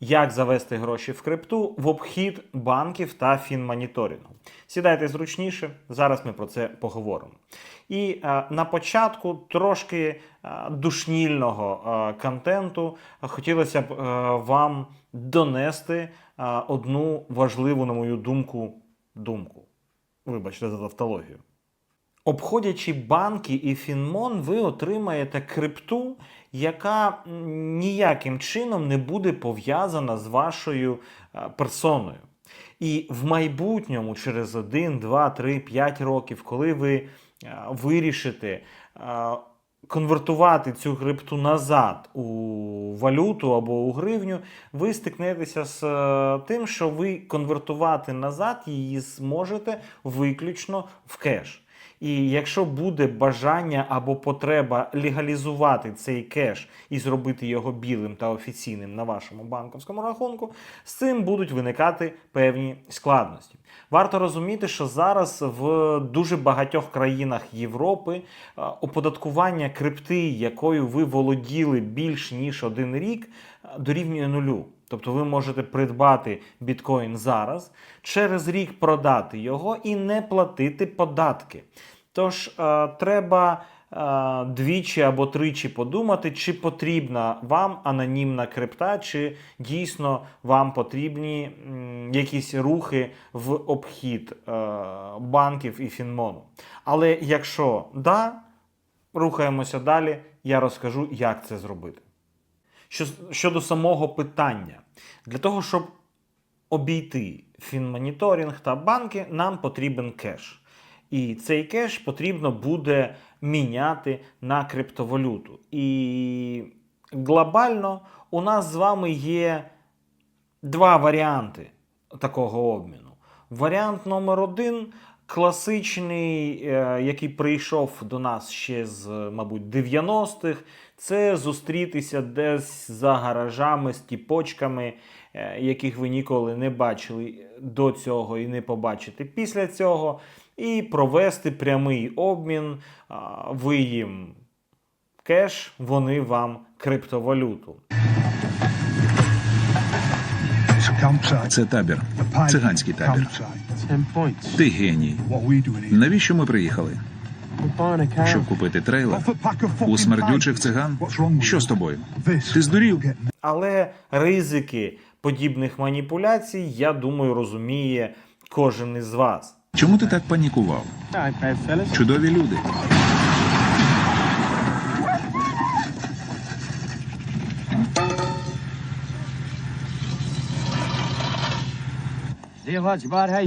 Як завести гроші в крипту в обхід банків та фінмоніторингу. Сідайте зручніше, зараз ми про це поговоримо. І е, на початку трошки е, душнільного е, контенту хотілося б е, вам донести е, одну важливу, на мою думку, думку. Вибачте за тавтологію. Обходячи банки і Фінмон, ви отримаєте крипту, яка ніяким чином не буде пов'язана з вашою е, персоною. І в майбутньому, через 1, 2, 3, 5 років, коли ви е, вирішите е, конвертувати цю крипту назад у валюту або у гривню, ви стикнетеся з тим, що ви конвертувати назад її зможете виключно в кеш. І якщо буде бажання або потреба легалізувати цей кеш і зробити його білим та офіційним на вашому банківському рахунку, з цим будуть виникати певні складності. Варто розуміти, що зараз в дуже багатьох країнах Європи е, оподаткування крипти, якою ви володіли більш ніж один рік, е, дорівнює нулю. Тобто ви можете придбати біткоін зараз, через рік продати його і не платити податки. Тож е, треба е, двічі або тричі подумати, чи потрібна вам анонімна крипта, чи дійсно вам потрібні якісь рухи в обхід е, банків і фінмону. Але якщо да, рухаємося далі, я розкажу, як це зробити. Що, щодо самого питання, для того, щоб обійти фінмоніторинг та банки, нам потрібен кеш. І цей кеш потрібно буде міняти на криптовалюту. І глобально у нас з вами є два варіанти такого обміну. Варіант номер один класичний, е, який прийшов до нас ще з, мабуть, 90-х, це зустрітися десь за гаражами з тіпочками, е, яких ви ніколи не бачили до цього і не побачите після цього, і провести прямий обмін. Ви їм кеш, вони вам криптовалюту. Це табір, циганський табір. Ти геній. Навіщо ми приїхали? Щоб купити трейлер? У смердючих циган? Що з тобою? Ти здурів? Але ризики подібних маніпуляцій, я думаю, розуміє кожен із вас. Чому ти так панікував? Чудові люди.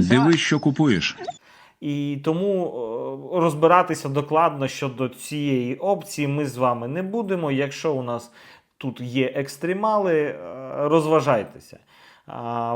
Дивись, що купуєш. І тому е, розбиратися докладно щодо цієї опції ми з вами не будемо. Якщо у нас тут є екстремали, е, розважайтеся.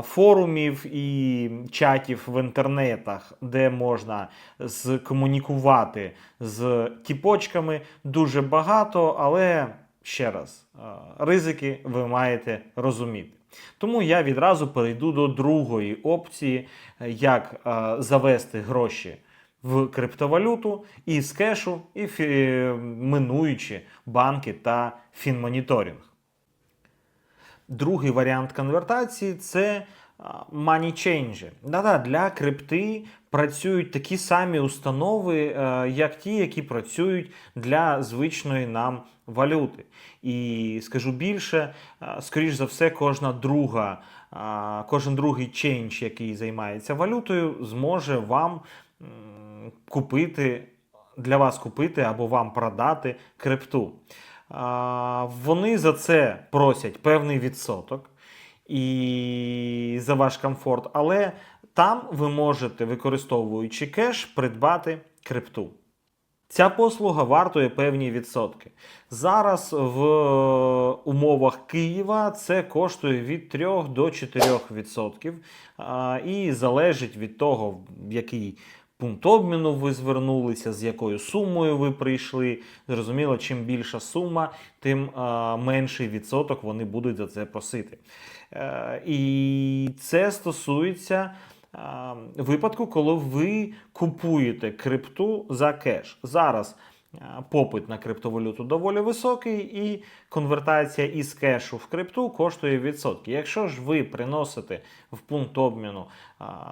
Форумів і чатів в інтернетах, де можна скомунікувати з тіпочками, дуже багато, але ще раз, е, ризики ви маєте розуміти. Тому я відразу перейду до другої опції, е, як е, завести гроші в криптовалюту і з кешу, і фі- минуючи банки та фінмоніторинг. Другий варіант конвертації це money change. Да-да, для крипти працюють такі самі установи, е, як ті, які працюють для звичної нам валюти. І скажу більше, е, скоріш за все, кожна друга, кожен другий чейндж, який займається валютою, зможе вам купити для вас купити або вам продати крипту. Вони за це просять певний відсоток і за ваш комфорт, але там ви можете, використовуючи кеш, придбати крипту. Ця послуга вартує певні відсотки. Зараз в умовах Києва це коштує від 3 до 4 відсотків і залежить від того, який пункт обміну ви звернулися, з якою сумою ви прийшли. Зрозуміло, чим більша сума, тим а, менший відсоток вони будуть за це просити. Е, і це стосується випадку, коли ви купуєте крипту за кеш. Зараз попит на криптовалюту доволі високий, і конвертація із кешу в крипту коштує відсотки. Якщо ж ви приносите в пункт обміну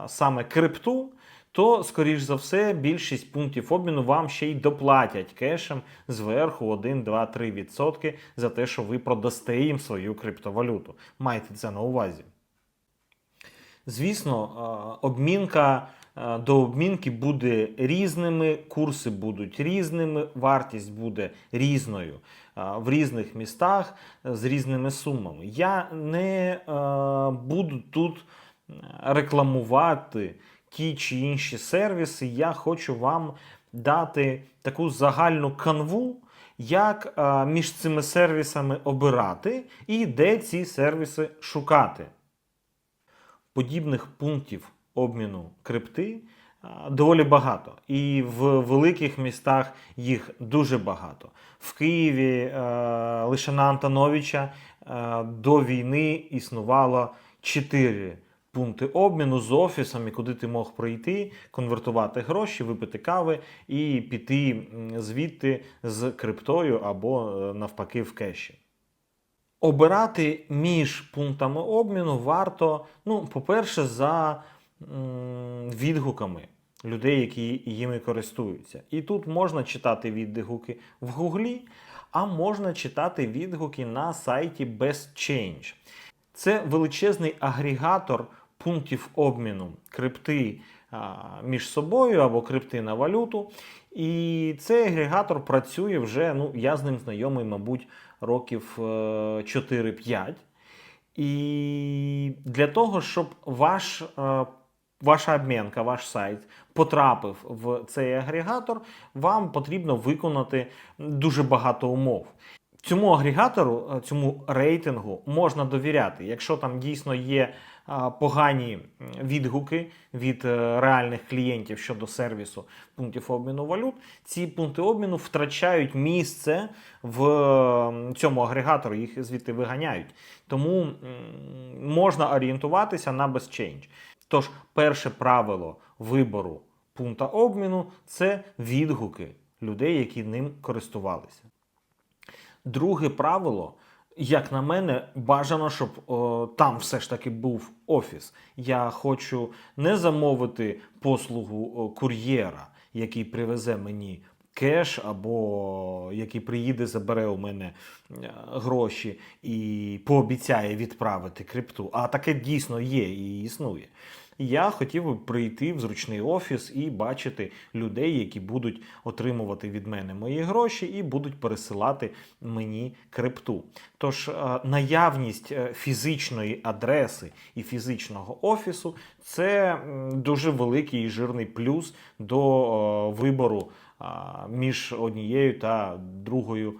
саме крипту, то, скоріш за все, більшість пунктів обміну вам ще й доплатять кешем зверху 1, 2, 3 відсотки за те, що ви продасте їм свою криптовалюту. Майте це на увазі. Звісно, обмінка до обмінки буде різними, курси будуть різними, вартість буде різною в різних містах з різними сумами. Я не буду тут рекламувати ті чи інші сервіси. Я хочу вам дати таку загальну канву, як е, між цими сервісами обирати і де ці сервіси шукати подібних пунктів обміну крипти доволі багато. І в великих містах їх дуже багато. В Києві е, лише на Антоновича е, до війни існувало 4 пункти обміну з офісами, куди ти мог прийти, конвертувати гроші, випити кави і піти звідти з криптою або е, навпаки в кеші. Обирати між пунктами обміну варто, ну, по-перше, за відгуками людей, які їми користуються. І тут можна читати відгуки в Гуглі, а можна читати відгуки на сайті BestChange. Це величезний агрегатор пунктів обміну крипти між собою або крипти на валюту. І цей агрегатор працює вже, ну, я з ним знайомий, мабуть, років е, 4-5. І для того, щоб ваш, е, ваша обмінка, ваш сайт потрапив в цей агрегатор, вам потрібно виконати дуже багато умов. Цьому агрегатору, е, цьому рейтингу можна довіряти. Якщо там дійсно є погані відгуки від е, реальних клієнтів щодо сервісу пунктів обміну валют, ці пункти обміну втрачають місце в цьому агрегаторі, їх звідти виганяють. Тому можна орієнтуватися на BestChange. Тож, перше правило вибору пункта обміну це відгуки людей, які ним користувалися. Друге правило, як на мене, бажано, щоб о, там все ж таки був офіс. Я хочу не замовити послугу о, кур'єра, який привезе мені кеш, або який приїде, забере у мене е, гроші і пообіцяє відправити крипту. А таке дійсно є і існує. Я хотів би прийти в зручний офіс і бачити людей, які будуть отримувати від мене мої гроші і будуть пересилати мені крипту. Тож е, наявність е, фізичної адреси і фізичного офісу це дуже великий і жирний плюс до е, вибору між однією та другою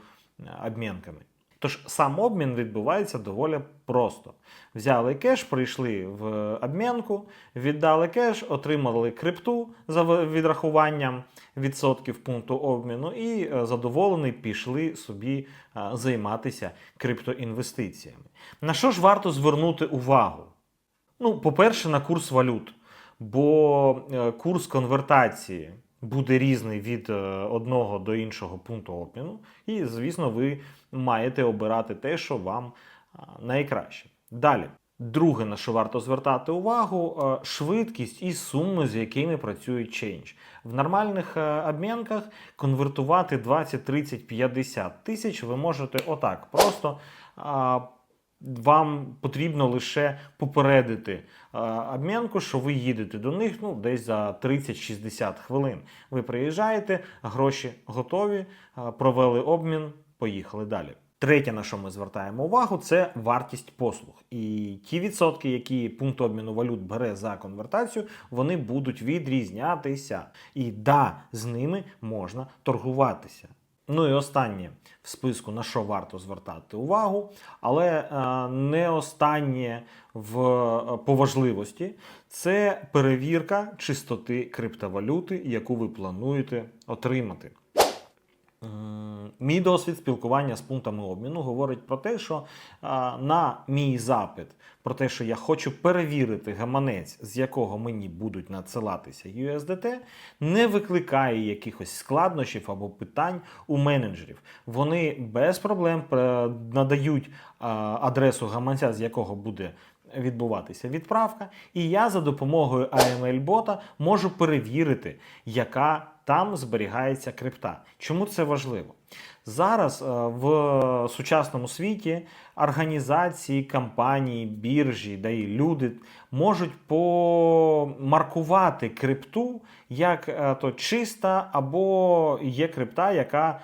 обмінками. Тож сам обмін відбувається доволі просто. Взяли кеш, прийшли в обмінку, віддали кеш, отримали крипту за відрахуванням відсотків пункту обміну і е, задоволені пішли собі е, займатися криптоінвестиціями. На що ж варто звернути увагу? Ну, по-перше, на курс валют, бо е, курс конвертації буде різний від е, одного до іншого пункту обміну, і, звісно, ви маєте обирати те, що вам найкраще. Далі. Друге, на що варто звертати увагу, е, швидкість і суми, з якими працює Change. В нормальних е, обмінках конвертувати 20, 30, 50 тисяч ви можете отак. Просто вам потрібно лише попередити обмінку, що ви їдете до них ну, десь за 30-60 хвилин. Ви приїжджаєте, гроші готові, провели обмін, поїхали далі. Третє, на що ми звертаємо увагу, це вартість послуг. І ті відсотки, які пункт обміну валют бере за конвертацію, вони будуть відрізнятися. І да, з ними можна торгуватися. Ну і останнє в списку, на що варто звертати увагу, але е, не останнє в, е, по важливості це перевірка чистоти криптовалюти, яку ви плануєте отримати. Мій досвід спілкування з пунктами обміну говорить про те, що на мій запит про те, що я хочу перевірити гаманець, з якого мені будуть надсилатися USDT, не викликає якихось складнощів або питань у менеджерів. Вони без проблем е, надають адресу гаманця, з якого буде відбуватися відправка, і я за допомогою AML-бота можу перевірити, яка там зберігається крипта. Чому це важливо? Зараз е, в сучасному світі організації, компанії, біржі, да і люди можуть помаркувати крипту як е, то чиста, або є крипта, яка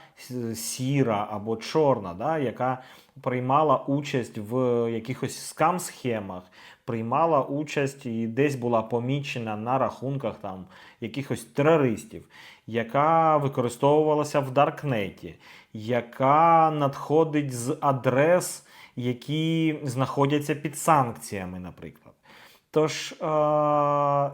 сіра або чорна, да, яка приймала участь в якихось скам-схемах, приймала участь і десь була помічена на рахунках там якихось терористів, яка використовувалася в Даркнеті, яка надходить з адрес, які знаходяться під санкціями, наприклад. Тож, е-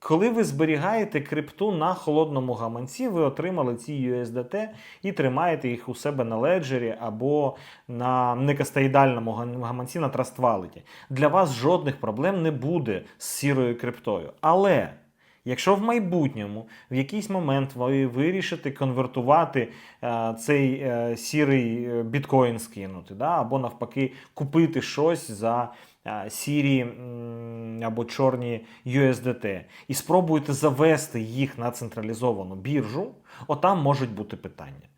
коли ви зберігаєте крипту на холодному гаманці, ви отримали ці USDT і тримаєте їх у себе на леджері або на некастоїдальному гам- гаманці на Wallet. Для вас жодних проблем не буде з сірою криптою. Але якщо в майбутньому в якийсь момент ви вирішите конвертувати е, цей е, сірий е, біткоін скинути, да, або навпаки купити щось за е, сірі м, або чорні USDT і спробуєте завести їх на централізовану біржу, отам можуть бути питання.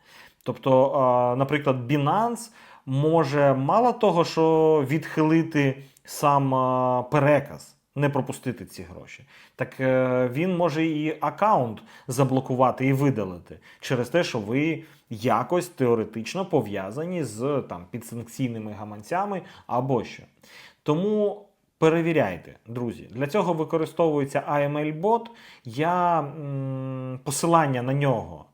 Тобто, е, наприклад, Binance може мало того, що відхилити сам е, переказ, не пропустити ці гроші, так е, він може і аккаунт заблокувати і видалити через те, що ви якось теоретично пов'язані з там підсанкційними гаманцями або що. Тому перевіряйте, друзі. Для цього використовується AML-бот. Я посилання на нього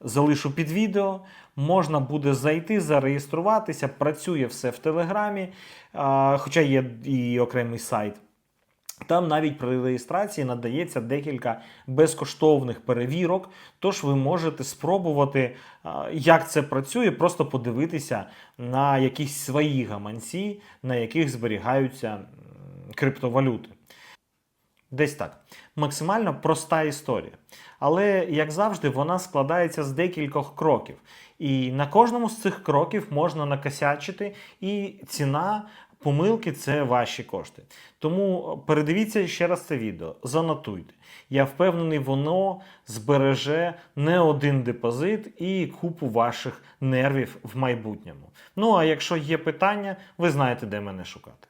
залишу під відео. Можна буде зайти, зареєструватися. Працює все в Телеграмі, хоча є і окремий сайт. Там навіть при реєстрації надається декілька безкоштовних перевірок, тож ви можете спробувати, як це працює, просто подивитися на якісь свої гаманці, на яких зберігаються криптовалюти. Десь так. Максимально проста історія. Але, як завжди, вона складається з декількох кроків. І на кожному з цих кроків можна накосячити, і ціна помилки це ваші кошти. Тому передивіться ще раз це відео, занотуйте. Я впевнений, воно збереже не один депозит і купу ваших нервів в майбутньому. Ну а якщо є питання, ви знаєте, де мене шукати.